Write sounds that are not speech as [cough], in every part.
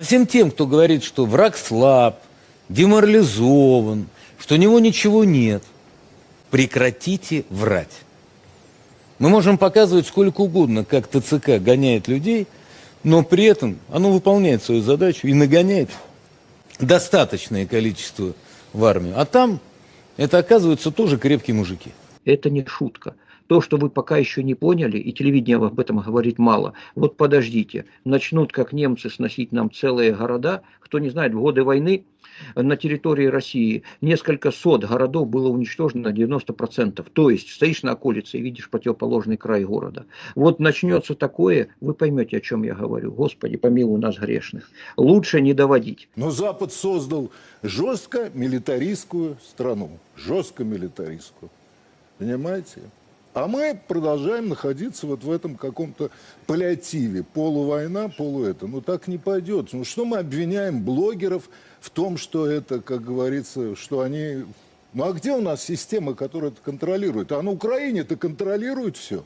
Всем тем, кто говорит, что враг слаб, деморализован, что у него ничего нет, прекратите врать. Мы можем показывать сколько угодно, как ТЦК гоняет людей, но при этом оно выполняет свою задачу и нагоняет достаточное количество в армию. А там это оказываются тоже крепкие мужики. Это не шутка. То, что вы пока еще не поняли, и телевидение об этом говорит мало, вот подождите, начнут как немцы сносить нам целые города, кто не знает, в годы войны на территории России несколько сот городов было уничтожено на 90%. То есть стоишь на околице и видишь противоположный край города. Вот начнется такое, вы поймете, о чем я говорю. Господи, помилуй нас грешных. Лучше не доводить. Но Запад создал жестко милитаристскую страну. Жестко милитаристскую. Понимаете? А мы продолжаем находиться вот в этом каком-то паллиативе. Полувойна, полу это. Ну так не пойдет. Ну что мы обвиняем блогеров в том, что это, как говорится, что они... Ну а где у нас система, которая это контролирует? А на Украине-то контролирует все.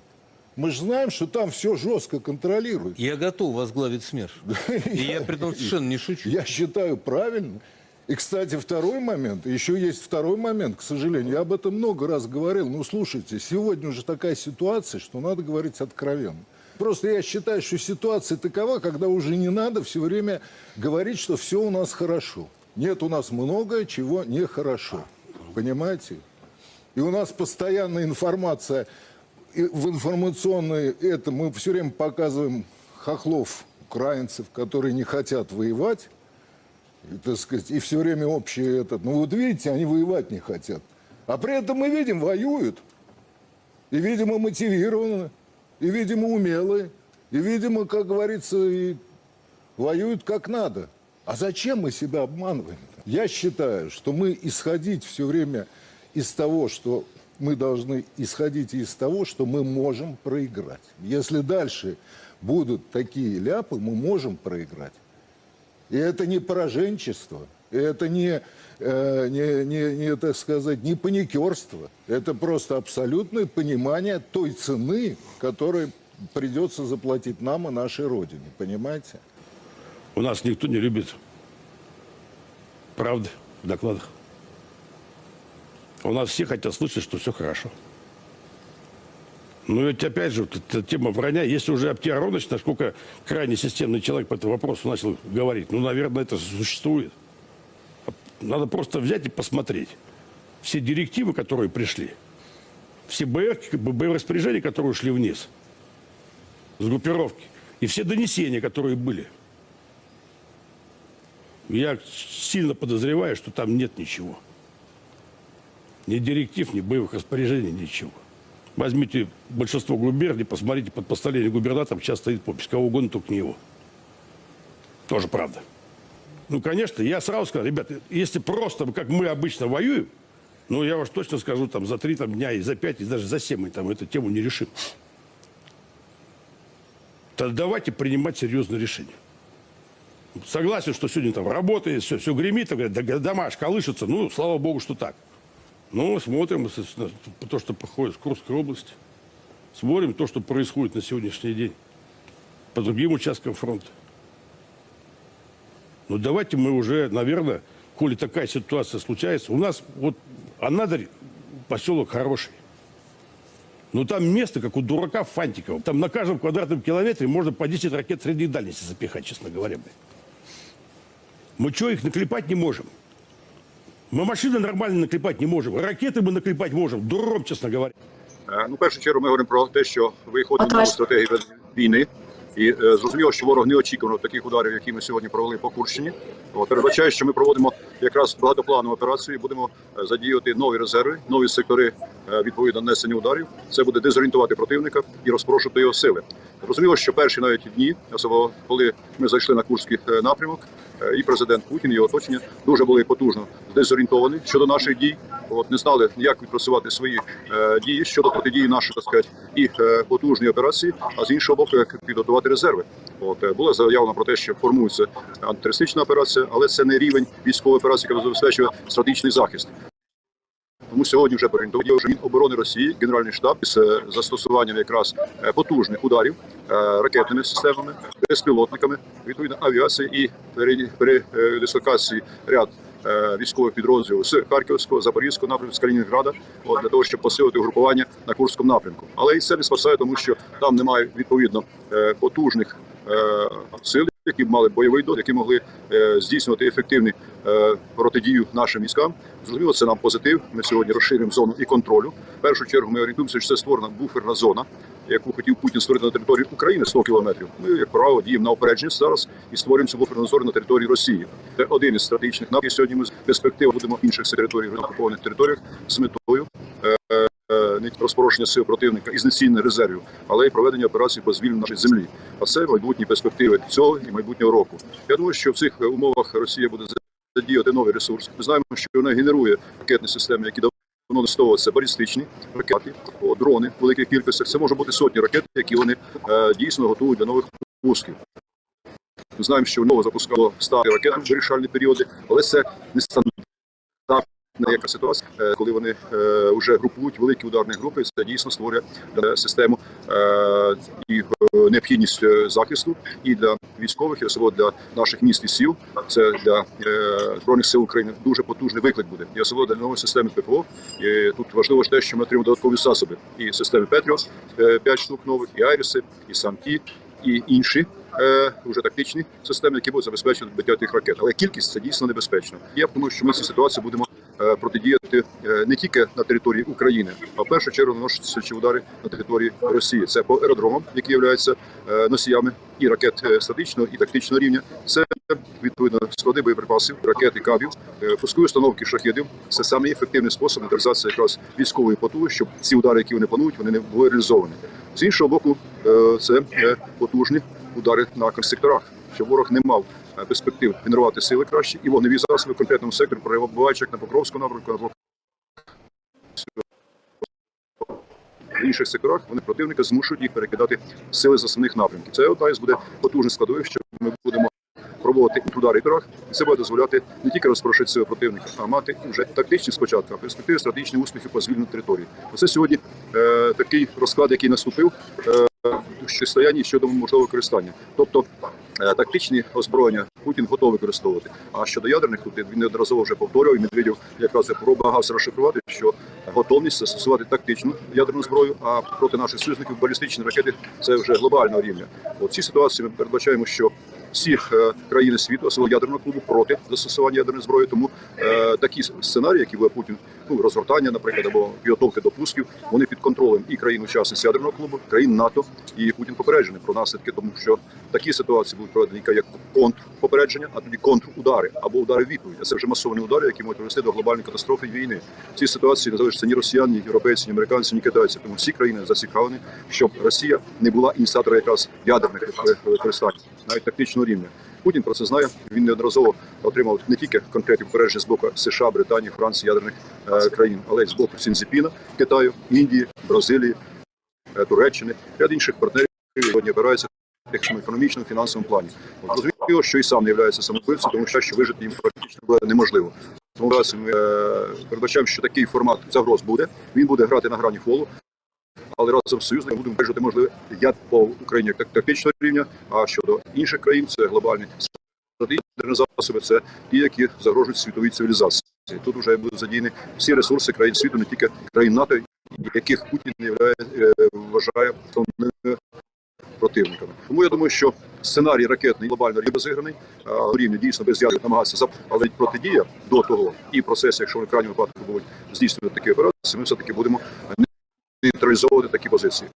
Мы же знаем, что там все жестко контролирует. Я готов возглавить СМЕРШ. [laughs] И я при этом совершенно не шучу. Я считаю правильно. И, кстати, второй момент, еще есть второй момент, к сожалению, я об этом много раз говорил. Ну, слушайте, сегодня уже такая ситуация, что надо говорить откровенно. Просто я считаю, что ситуация такова, когда уже не надо все время говорить, что все у нас хорошо. Нет, у нас многое, чего нехорошо. Понимаете? И у нас постоянная информация и в информационной это мы все время показываем хохлов украинцев, которые не хотят воевать, так сказать, и все время общее этот. Ну вот видите, они воевать не хотят. А при этом мы видим, воюют. И, видимо, мотивированы, и, видимо, умелые, и, видимо, как говорится, и воюют как надо. А зачем мы себя обманываем? Я считаю, что мы исходить все время из того, что мы должны исходить из того, что мы можем проиграть. Если дальше будут такие ляпы, мы можем проиграть. И это не пораженчество, это не, э, не, не, не, так сказать, не паникерство. Это просто абсолютное понимание той цены, которую придется заплатить нам и нашей Родине. Понимаете? У нас никто не любит правды в докладах. У нас все хотят слышать, что все хорошо. Ну ведь опять же, вот эта тема вранья, если уже Аптия Аронович, насколько крайне системный человек по этому вопросу начал говорить, ну, наверное, это существует. Надо просто взять и посмотреть. Все директивы, которые пришли, все БР, распоряжения, которые ушли вниз, с группировки, и все донесения, которые были. Я сильно подозреваю, что там нет ничего. Ни директив, ни боевых распоряжений, ничего. Возьмите большинство губерний, посмотрите, под постановлением губернатора сейчас стоит подпись. Кого угодно, только не его. Тоже правда. Ну, конечно, я сразу скажу, ребята, если просто, как мы обычно воюем, ну, я уж точно скажу, там, за три там, дня, и за пять, и даже за семь мы там эту тему не решим. Тогда давайте принимать серьезные решения. Согласен, что сегодня там работает, все, все гремит, говорят, да, дома аж колышется. Ну, слава богу, что так. Ну, смотрим то, что проходит в Курской области. Смотрим то, что происходит на сегодняшний день по другим участкам фронта. Ну, давайте мы уже, наверное, коли такая ситуация случается, у нас вот Анадырь, поселок хороший. Но там место, как у дурака Фантикова. Там на каждом квадратном километре можно по 10 ракет средней дальности запихать, честно говоря. Мы что, их наклепать не можем? Мы машины нормально наклепать не можем. Ракети ми наклепать можемо. Дуром, чесно говоря. Е, Ну, в першу чергу ми говоримо про те, що виходимо на стратегію війни. І е, зрозуміло, що ворог не очікував таких ударів, які ми сьогодні провели по Курщині. От, передбачаю, що ми проводимо якраз багатопланову операцію і будемо е, задіяти нові резерви, нові сектори е, відповідно несення ударів. Це буде дезорієнтувати противника і розпорошувати його сили. Зрозуміло, що перші навіть дні, особливо коли ми зайшли на Курський е, напрямок, і президент Путін, і його оточення дуже були потужно дезорієнтовані щодо наших дій. От не знали, як відпрацювати свої е, дії щодо протидії нашої так сказати, і е, потужної операції, а з іншого боку, як підготувати резерви. От е, було заявлено про те, що формується антитерористична операція, але це не рівень військової операції, яка забезпечує стратегічний захист. Тому сьогодні вже орієнтовано вже Міноборони Росії, Генеральний штаб з е, застосуванням якраз е, потужних ударів ракетними системами, безпілотниками, відповідно авіації і пере- передислокації ряд е, військових підрозділів з Харківського, Запорізького напрямку, з Калінінграда, от, для того, щоб посилити угрупування на Курському напрямку. Але і це не спасає, тому що там немає відповідно е, потужних е, сил, які б мали бойовий досвід, які могли е, здійснювати ефективні е, протидію нашим військам. Зрозуміло, це нам позитив. Ми сьогодні розширюємо зону і контролю. В першу чергу ми орієнтуємося, що це створена буферна зона, яку хотів Путін створити на території України 100 кілометрів. Ми, як правило, діємо на опередженість зараз і створюємо цю буферну зону на території Росії. Це один із стратегічних напрямків. Сьогодні ми з перспективи будемо в інших територій окупованих територіях з метою. Не тільки розпорошення сил противника і знецінення резервів, але й проведення операцій по звільненню нашої землі. А це майбутні перспективи цього і майбутнього року. Я думаю, що в цих е, умовах Росія буде задіяти новий ресурс. Ми знаємо, що вона генерує ракетні системи, які давно використовуються балістичні ракети, дрони в великих кількостях. Це може бути сотні ракет, які вони е, дійсно готують для нових пусків. Ми знаємо, що воно запускало ставки ракет в вирішальні періоди, але це не стандартна яка ситуація, е, коли вони е, вже групують великі ударні групи. Це дійсно створює е, систему е, і е, необхідність е, захисту і для військових, і особливо для наших міст і сіл. Це для е, збройних сил України дуже потужний виклик буде. І особливо для нової системи ППО. І тут важливо ж те, що ми отримаємо додаткові засоби і системи Петріос, 5 штук нових, і Айріси, і самкі, і інші. е, Уже тактичні системи, які будуть забезпечувати відбиття тих ракет, але кількість це дійсно небезпечно. Я думаю, що ми цю ситуацію будемо е, протидіяти е, не тільки на території України, а в першу чергу наносити ці удари на території Росії. Це по аеродромам, які являються е, носіями і ракет е, стратегічного і тактичного рівня. Це відповідно склади боєприпасів, ракет і кабів, е, пускові установки шахідів. Це саме ефективний спосіб нейтралізації якраз військової потуги, щоб ці удари, які вони планують, вони не були реалізовані. З іншого боку, е, це е, потужні удари на секторах, щоб ворог не мав е, перспектив генерувати сили краще і вогневі засоби в конкретному секторі, перебуваючи як на Покровському напрямку, на в інших секторах вони противника змушують їх перекидати сили з основних напрямків. Це одна із буде потужних складових, що ми будемо пробувати удари торах, і це буде дозволяти не тільки розпорошити сили противника, а мати вже тактичні спочатку, а перспективи стратегічні успіхи по звільненню території. Оце сьогодні е, такий розклад, який наступив е, в стоянні щодо можливого використання. Тобто е, тактичні озброєння Путін готовий використовувати. А щодо ядерних, тут він неодноразово вже повторював, і Медведєв якраз намагався розшифрувати, що готовність застосувати тактичну ядерну зброю, а проти наших союзників балістичні ракети це вже глобального рівня. У цій ситуації ми передбачаємо, що всі е, країни світу, особливо ядерного клубу, проти застосування ядерної зброї. Тому е, такі сценарії, які буде Путін, ну розгортання, наприклад, або підготовки до пусків, вони під контролем і країн-учасниць ядерного клубу, країн НАТО і Путін попереджений про наслідки, тому що такі ситуації будуть проведені як контрпопередження, а тоді контрудари або удари в відповідь. А це вже масовані удари, які можуть привести до глобальної катастрофи і війни. В цій ситуації не залишиться ні росіян, ні європейці, ні американці, ні китайці. Тому всі країни зацікавлені, щоб Росія не була ініціатором якраз ядерних використань, навіть тактичного рівня. Путін про це знає. Він неодноразово отримав не тільки конкретні попередження з боку США, Британії, Франції, ядерних е, країн, але й з боку Сінзіпіна, Китаю, Індії, Бразилії, е, Туреччини, ряд інших партнерів які сьогодні опираються економічному, фінансовому плані. Зрозуміло, що і сам не є самовбивцем, тому що, вижити їм практично буде неможливо. Тому зараз ми е, передбачаємо, що такий формат загроз буде. Він буде грати на грані фолу. Але разом з союзниками будемо вирішити можливе як по Україні як так- тактичного рівня. А щодо інших країн, це глобальні стратегічні засоби, це ті, які загрожують світовій цивілізації. Тут вже будуть задіяні всі ресурси країн світу, не тільки країн НАТО, яких Путін являє, е, вважає основними противниками. Тому я думаю, що сценарій ракетний глобально розіграний, рівні дійсно без ядерних намагатися але протидія до того і процес, якщо в крайньому випадку будуть здійснювати такі операції, ми все таки будемо нейтралізовувати такі позиції.